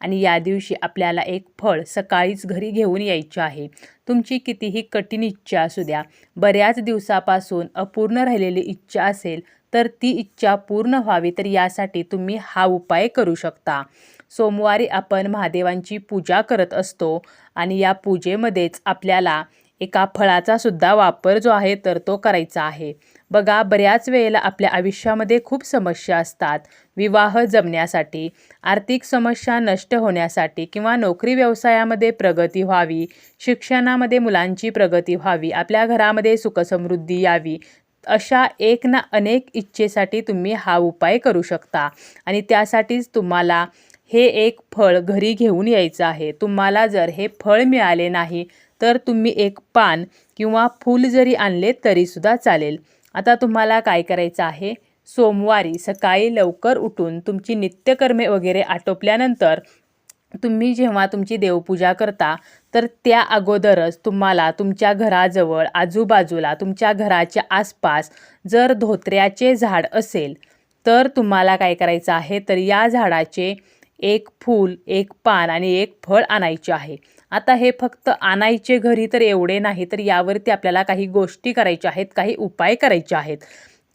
आणि या दिवशी आपल्याला एक फळ सकाळीच घरी घेऊन यायचे आहे. तुमची कितीही कठीण इच्छा असू द्या बऱ्याच दिवसापासून अपूर्ण राहिलेली इच्छा असेल तर ती इच्छा पूर्ण व्हावी तर यासाठी तुम्ही हा उपाय करू शकता. सोमवारी आपण महादेवांची पूजा करत असतो आणि या पूजेमध्येच आपल्याला एका फळाचा सुद्धा वापर जो आहे तर तो करायचा आहे. बघा बऱ्याच वेळेला आपल्या आयुष्यामध्ये खूप समस्या असतात. विवाह जमण्यासाठी आर्थिक समस्या नष्ट होण्यासाठी किंवा नोकरी व्यवसायामध्ये प्रगती व्हावी शिक्षणामध्ये मुलांची प्रगती व्हावी आपल्या घरामध्ये सुखसमृद्धी यावी अशा एक ना अनेक इच्छेसाठी तुम्ही हा उपाय करू शकता. आणि त्यासाठीच तुम्हाला हे एक फळ घरी घेऊन यायचं आहे. तुम्हाला जर हे फळ मिळाले नाही तर तुम्ही एक पान किंवा फूल जरी आणले तरीसुद्धा चालेल. आता तुम्हाला काय करायचं आहे? सोमवारी सकाळी लवकर उठून तुमची नित्यकर्मे वगैरे आटोपल्यानंतर तुम्ही जेव्हा तुमची देवपूजा करता तर त्या अगोदरच तुम्हाला तुमच्या घराजवळ आजूबाजूला तुमच्या घराच्या आसपास जर धोत्र्याचे झाड असेल तर तुम्हाला काय करायचं आहे? तर या झाडाचे एक फूल एक पान आणि एक फळ आणायचे आहे. आता हे फक्त आणायचे घरी तर एवढे नाही तर यावरती आपल्याला काही गोष्टी करायच्या आहेत काही उपाय करायचे आहेत.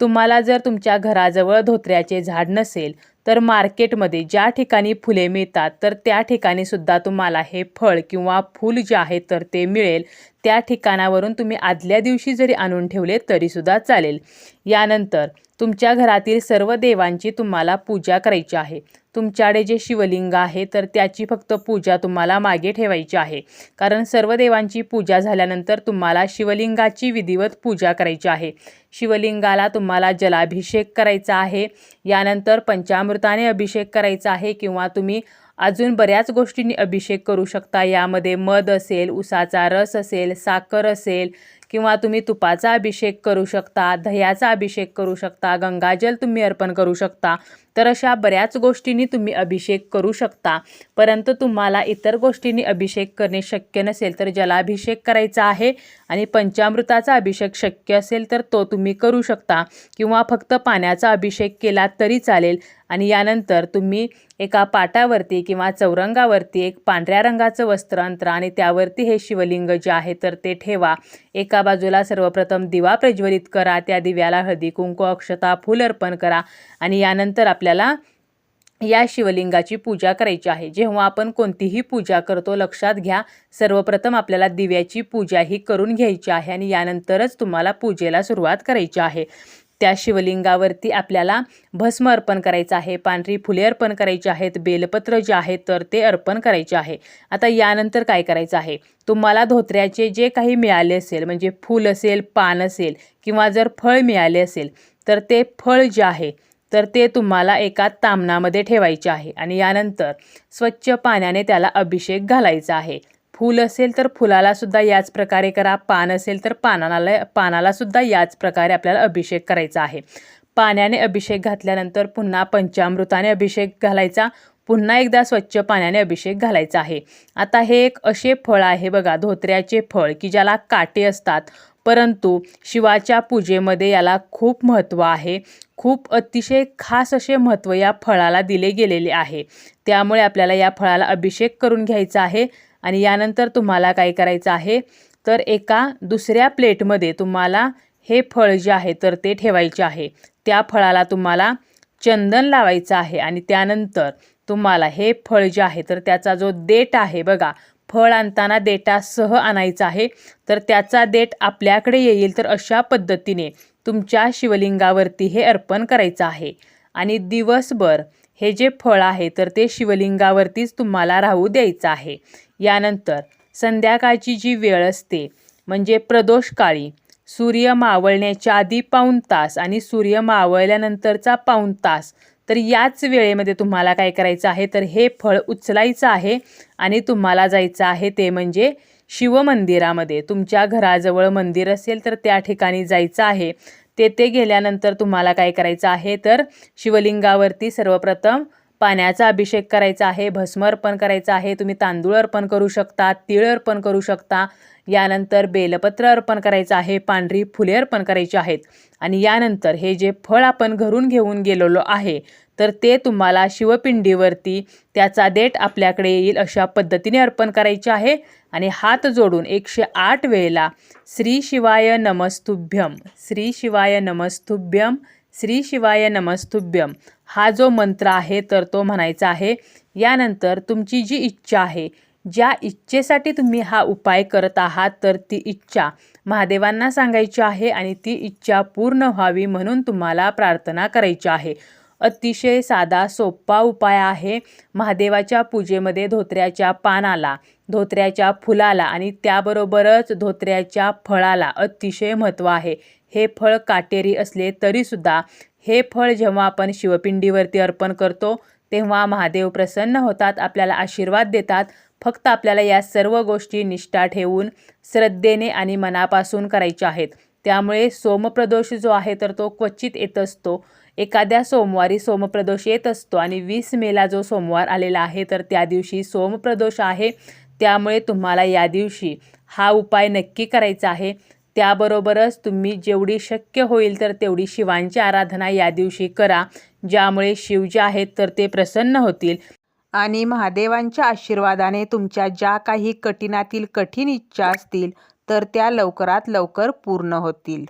तुम्हाला जर तुमच्या घराजवळ धोत्र्याचे झाड नसेल तर मार्केटमध्ये ज्या ठिकाणी फुले मिळतात तर त्या ठिकाणी सुद्धा तुम्हाला हे फळ किंवा फूल जे आहे तर ते मिळेल. त्या ठिकाणावरून तुम्ही आदल्या दिवशी जरी आणून ठेवले तरीसुद्धा चालेल. यानंतर तुमच्या घरातील सर्व देवांची तुम्हाला पूजा करायची आहे. तुमच्याकडे जे शिवलिंग आहे तर त्याची फक्त पूजा तुम्हाला मागे ठेवायची आहे. कारण सर्व देवांची पूजा झाल्यानंतर तुम्हाला शिवलिंगाची विधिवत पूजा करायची आहे. शिवलिंगाला तुम्हाला जलाभिषेक करायचा आहे. यानंतर पंचामृताने अभिषेक करायचा आहे किंवा तुम्ही अजून बऱ्याच गोष्टींनी अभिषेक करू शकता. यामध्ये मध असेल उसाचा रस असेल साखर असेल किंवा तुम्ही तुपाचा अभिषेक करू शकता दह्याचा अभिषेक करू शकता गंगाजल तुम्ही अर्पण करू शकता. तर अशा बऱ्याच गोष्टींनी तुम्ही अभिषेक करू शकता. परंतु तुम्हाला इतर गोष्टींनी अभिषेक करणे शक्य नसेल तर जलाभिषेक करायचा आहे आणि पंचामृताचा अभिषेक शक्य असेल तर तो तुम्ही करू शकता किंवा फक्त पाण्याचा अभिषेक केला तरी चालेल. आणि यानंतर तुम्ही एका पाटावरती किंवा चौरंगावरती एक पांढऱ्या रंगाचं वस्त्र अंतरा आणि त्यावरती हे शिवलिंग जे आहे तर ते ठेवा. एका बाजूला सर्वप्रथम दिवा प्रज्वलित करा त्या दिव्याला हळदी कुंकू अक्षता फूल अर्पण करा आणि यानंतर आपल्याला या शिवलिंगाची पूजा करायची आहे. जेव्हा आपण कोणतीही पूजा करतो लक्षात घ्या सर्वप्रथम आपल्याला दिव्याची पूजा ही करून घ्यायची आहे आणि यानंतरच तुम्हाला पूजेला सुरुवात करायची आहे. त्या शिवलिंगावरती आपल्याला भस्म अर्पण करायचं आहे पांढरी फुले अर्पण करायची आहेत बेलपत्र जे आहे तर ते अर्पण करायचे आहे. आता यानंतर काय करायचं आहे? तुम्हाला धोत्र्याचे जे काही मिळाले असेल म्हणजे फूल असेल पान असेल किंवा जर फळ मिळाले असेल तर ते फळ जे आहे तर ते तुम्हाला एका तामणामध्ये ठेवायचे आहे. आणि यानंतर स्वच्छ पाण्याने त्याला अभिषेक घालायचा आहे. फूल असेल तर फुलाला सुद्धा याच प्रकारे करा. पान असेल तर पानाला पानाला सुद्धा याच प्रकारे आपल्याला अभिषेक करायचा आहे. पाण्याने अभिषेक घातल्यानंतर पुन्हा पंचामृताने अभिषेक घालायचा. पुन्हा एकदा स्वच्छ पाण्याने अभिषेक घालायचा आहे. आता हे एक असे फळ आहे बघा धोत्र्याचे फळ की ज्याला काटे असतात. परंतु शिवाच्या पूजेमध्ये याला खूप महत्त्व आहे. खूप अतिशय खास असे महत्त्व या फळाला दिले गेलेले आहे. त्यामुळे आपल्याला या फळाला अभिषेक करून घ्यायचा आहे आणि यानंतर तुम्हाला काय करायचं आहे? तर एका दुसऱ्या प्लेटमध्ये तुम्हाला हे फळ जे आहे तर ते ठेवायचे आहे. त्या फळाला तुम्हाला चंदन लावायचं आहे आणि त्यानंतर तुम्हाला हे फळ जे आहे तर त्याचा जो देठ आहे बघा फळ आणताना देटासह आणायचं आहे. तर त्याचा देठ आपल्याकडे येईल तर अशा पद्धतीने तुमच्या शिवलिंगावरती हे अर्पण करायचं आहे. आणि दिवसभर हे जे फळ आहे तर ते शिवलिंगावरतीच तुम्हाला राहू द्यायचं आहे. यानंतर संध्याकाळची जी वेळ असते म्हणजे प्रदोषकाळी सूर्य मावळण्याच्या आधी पाऊण तास आणि सूर्य मावळल्यानंतरचा पाऊण तास तर याच वेळेमध्ये तुम्हाला काय करायचं आहे तर हे फळ उचलायचं आहे आणि तुम्हाला जायचं आहे ते म्हणजे शिवमंदिरामध्ये. तुमच्या घराजवळ मंदिर असेल तर त्या ठिकाणी जायचं आहे. तेथे गेल्यानंतर तुम्हाला काय करायचं आहे तर शिवलिंगावरती सर्वप्रथम पाण्याचा अभिषेक करायचा आहे भस्म अर्पण करायचं आहे तुम्ही तांदूळ अर्पण करू शकता तीळ अर्पण करू शकता. यानंतर बेलपत्र अर्पण करायचं आहे पांढरी फुले अर्पण करायची आहेत. आणि यानंतर हे जे फळ आपण घरून घेऊन गेलेलो आहे तर ते तुम्हाला शिवपिंडीवरती त्याचा देठ आपल्याकडे येईल अशा पद्धतीने अर्पण करायचे आहे. आणि हात जोडून एकशे आठ वेळेला श्री शिवाय नमस्तुभ्यम श्री शिवाय नमस्तुभ्यम श्री शिवाय नमस्तुभ्यम हा जो मंत्र आहे तर तो म्हणायचा आहे यानंतर तुमची जी इच्छा आहे ज्या इच्छेसाठी तुम्ही हा उपाय करत आहात तर ती इच्छा महादेवांना सांगायची आहे आणि ती इच्छा पूर्ण व्हावी म्हणून तुम्हाला प्रार्थना करायची आहे. अतिशय साधा सोपा उपाय आहे. महादेवाच्या पूजेमध्ये धोत्र्याच्या पानाला धोत्र्याच्या फुलाला आणि त्याबरोबरच धोत्र्याच्या फळाला अतिशय महत्त्व आहे. हे फळ काटेरी असले तरीसुद्धा हे फळ जेव्हा आपण शिवपिंडीवरती अर्पण करतो तेव्हा महादेव प्रसन्न होतात आपल्याला आशीर्वाद देतात. फक्त आपल्याला या सर्व गोष्टी निष्ठा ठेवून श्रद्धेने आणि मनापासून करायच्या आहेत. त्यामुळे सोमप्रदोष जो आहे तर तो क्वचित येत असतो. एखाद्या सोमवारी सोमप्रदोष येत असतो आणि वीस मेला जो सोमवार आलेला आहे तर त्या दिवशी सोमप्रदोष आहे. त्यामुळे तुम्हाला या दिवशी हा उपाय नक्की करायचा आहे. त्याबरोबरच तुम्ही जेवढी शक्य होईल तर तेवढी शिवांची आराधना या दिवशी करा ज्यामुळे शिव जे आहेत तर ते प्रसन्न होतील. आणि महादेवांच्या आशीर्वादाने तुमच्या ज्या काही कठीणातील कठीण इच्छा असतील तर त्या लवकरात लवकर पूर्ण होतील.